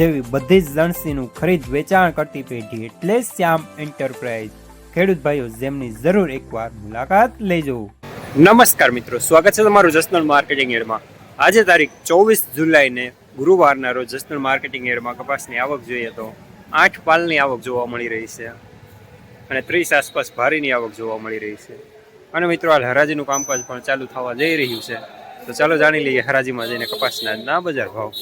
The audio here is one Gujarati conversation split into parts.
જેવી બધી જ લણસીનું ખરીદ વેચાણ કરતી પેઢી એટલે શ્યામ એન્ટરપ્રાઇઝ. ખેડૂત ભાઈઓ, જેમની જરૂર એકવાર મુલાકાત લેજો. નમસ્કાર મિત્રો, સ્વાગત છે તમારું જસનલ માર્કેટિંગ એડમાં. આજે તારીખ ચોવીસ જુલાઈને ગુરુવારના રોજ જસનલ માર્કેટિંગ એડમાં કપાસની આવક જોઈએ તો આઠ પાલની આવક જોવા મળી રહી છે અને ત્રીસ આસપાસ ભારીની આવક જોવા મળી રહી છે. અને મિત્રો, હાલ હરાજીનું કામકાજ પણ ચાલુ થવા જઈ રહ્યું છે. તો ચાલો જાણી લઈએ હરાજીમાં જઈને કપાસના ના બજાર ભાવ.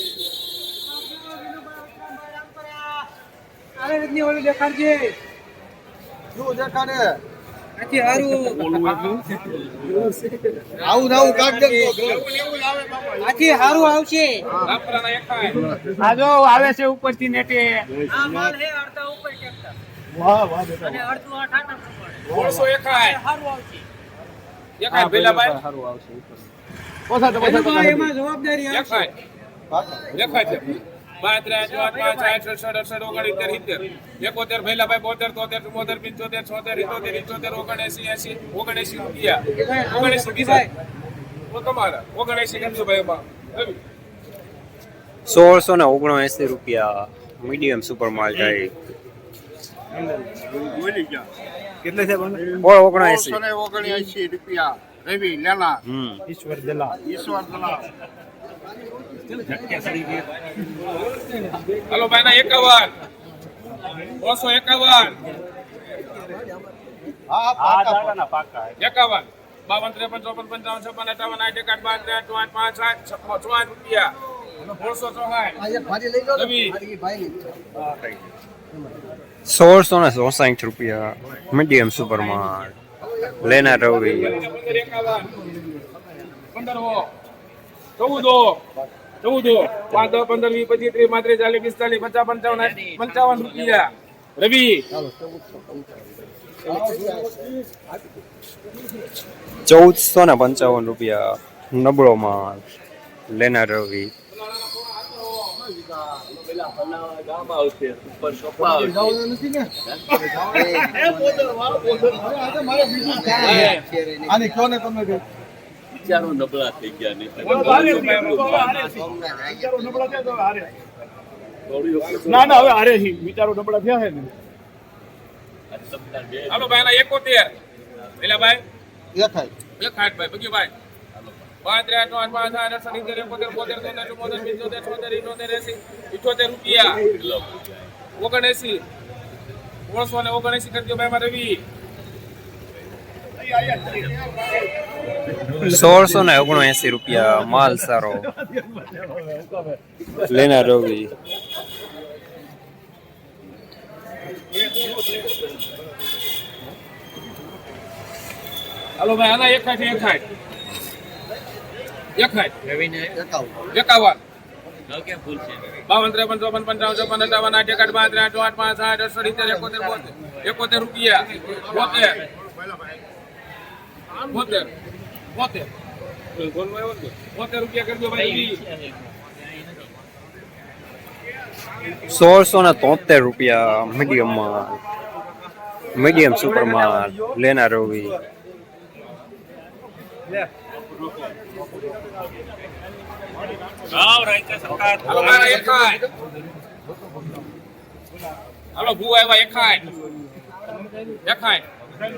આને રીતની ઓલું દેખાડજે. શું દેખાડે નથી હારું. આવું આવું કાઢ દે આથી હારું આવશે. આ જો આવે છે ઉપરથી નેટે. આ માલ હે અડધા ઉપર ટેક્ટર. વાહ વાહ અને અડધું આ ટાટા પ્રમાણે ઓળસો એકાય હારું આવશે. એકાય તો એમાં જવાબદારી આવશે. એકાય એકાય છે. ચાર પાંચ આઠ સડસઠ અડસઠ ઓગણીતેર સિત્તેર. એકોતેર ભેલાભાઈ બોતેર તોતેર પંચોતેર છોતેર ઇતોતેર ઇતોતેર ઓગણએસી એસી ઓગણએસી રૂપિયા. ઓગણએસી બીજા તો તમારા. ઓગણએસી કરજો ભાઈ એમાં સોળસો ને ઓગણએંસી રૂપિયા મીડિયમ સુપર માલ જાય કેટલે છે ઓગણએંસી. રૂપિયા. રવિ લેલા હમ. ઈશ્વર દલા હાલો ભાઈ ના એકાવન. બસો એકાવન. એકાવન. બાવન ત્રેપન ચોપન પંચાવન છપ્પન અઠાવન આઠ એકાઠ બાર ત્રણ પાંચ પાંચ સાત ચોઆઠ રૂપિયા. સોળસો ને ચોસાઠ રૂપિયા મીડિયમ સુપર માર્ટ લેના રવિ. પંદર એકાવન. ચૌદો. ચૌદો પાંચ દસ પંદર વીસ પચીસ ત્રીસ પાંત્રીસ ચાલીસ પિસ્તાલીસ પચાસ પંચાવન પંચાવન રૂપિયા. રવિ. ચૌદસો ને પંચાવન રૂપિયા નબળો માલ લેના રવિ. આની કયો ને તમે કે ના ના હવે હારે હી વિચારો નબળા થયા છે ને. હાલો ભાઈ એના એકોતેર. પેલા ભાઈ? એક હાથ ભાઈ બગી ભાઈ. ઓગણસી ને ઓગણએસી કરજો ભાઈ મારે રવિ. સોળસો ને ઓગણએંસી રૂપિયા માલ સારો. લેના રોગી હાલો ભાઈ આના એક હાથ એક હાથ. એક હાથ. એકાવન. બાવન ત્રેપન ચોપન પંચાવન ચોપન અઠાવન આઠ એકાઠ પાંચ આઠ આઠ પાંચ આઠ અડસઠ એકોતેર એકોતેર રૂપિયા. બોતેર. બોતેર. બોતેર. બોતેર રૂપિયા કરજો ભાઈ સોળસો ને તોતેર રૂપિયા મીડિયમ માલ મીડિયમ સુપર માલ લેના રવિ હાલો ભૂ આવ્યા એક હાથ એક હાથ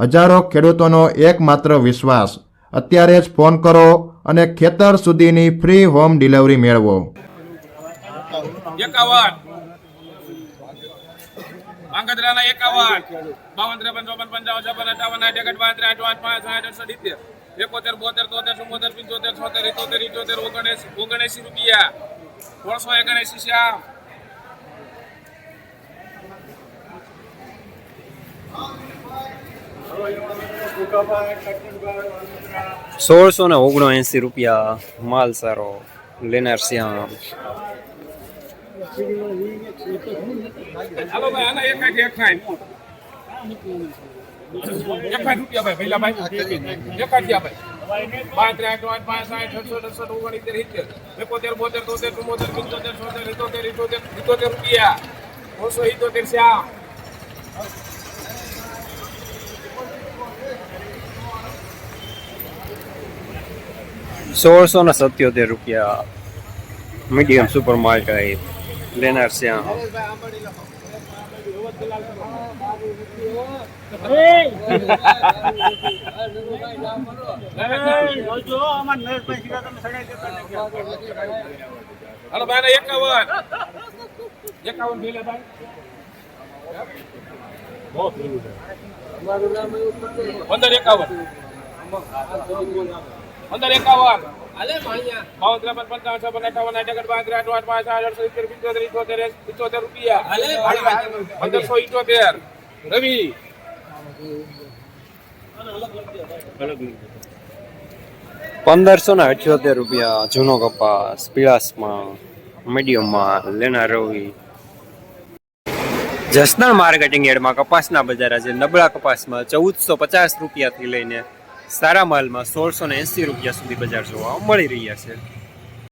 હજારો ખેડૂતોનો એકમાત્ર વિશ્વાસ. અત્યારે જ ફોન કરો અને ખેતર સુધીની ફ્રી હોમ ડિલિવરી મેળવો. એકાવન. માંગધ્રાના એકાવન. બાવન ત્રેપન ચોપન, પંચાવન આઠ એકઠ પાંચ આઠ, પાંચ અડસઠ સિત્તેર. એકોતેર, બોતેર, તોતેર ચુમ્મોતેર પંચોતેર, છોતેર ઇતોતેર ઇઠોતેર ઓગણએસી ઓગણએસી રૂપિયા. ત્રણસો ઓગણએસી શ્યામ. સોળસો ને ઓગણો એસી રૂપિયા માલ સારો લેનાર શ્યામ. રૂપિયા ભાઈ પહેલા ભાઈ એકાઠિયા ભાઈ પાંચ ત્રણ આઠ પાંચ સાઠ અડસઠ અડસઠ ઓગણીતેર સિત્તેર એકોતેર બોતેર તોતેર ચુમ્મોતેર પંચોતેર છોતેર ઇતોતેર ઇઠોતેર ઇતોતેર રૂપિયા ત્રણસો ઇતોતેર શ્યામ સોળસો ને સત્યોતેર રૂપિયા મીડિયમ સુપર માર્કેટ લેનાર એકાવન. પંદર એકાવન. પંદર એકાવન. બાવન ત્રેપન પંચાવન છપ્પન અઠાવન આઠ એકઠ ત્રણ આઠ પાંચ આઠ અડસઠ સિત્તેર પિત્તોતેર ઇઠોતેર ઇઠોતેર રૂપિયા. પંદરસો ઇઠોતેર રવિ. પંદરસો ને અઠ્યોતેર રૂપિયા જૂનો કપાસ પીળાસમાં મીડિયમમાં લેના રવિ. જસદણ માર્કેટિંગ યાર્ડમાં કપાસના બજાર આજે નબળા કપાસમાં ચૌદસો પચાસ રૂપિયાથી લઈને સારા માલમાં સોળસો ને એંસી રૂપિયા સુધી બજાર જોવા મળી રહ્યા છે.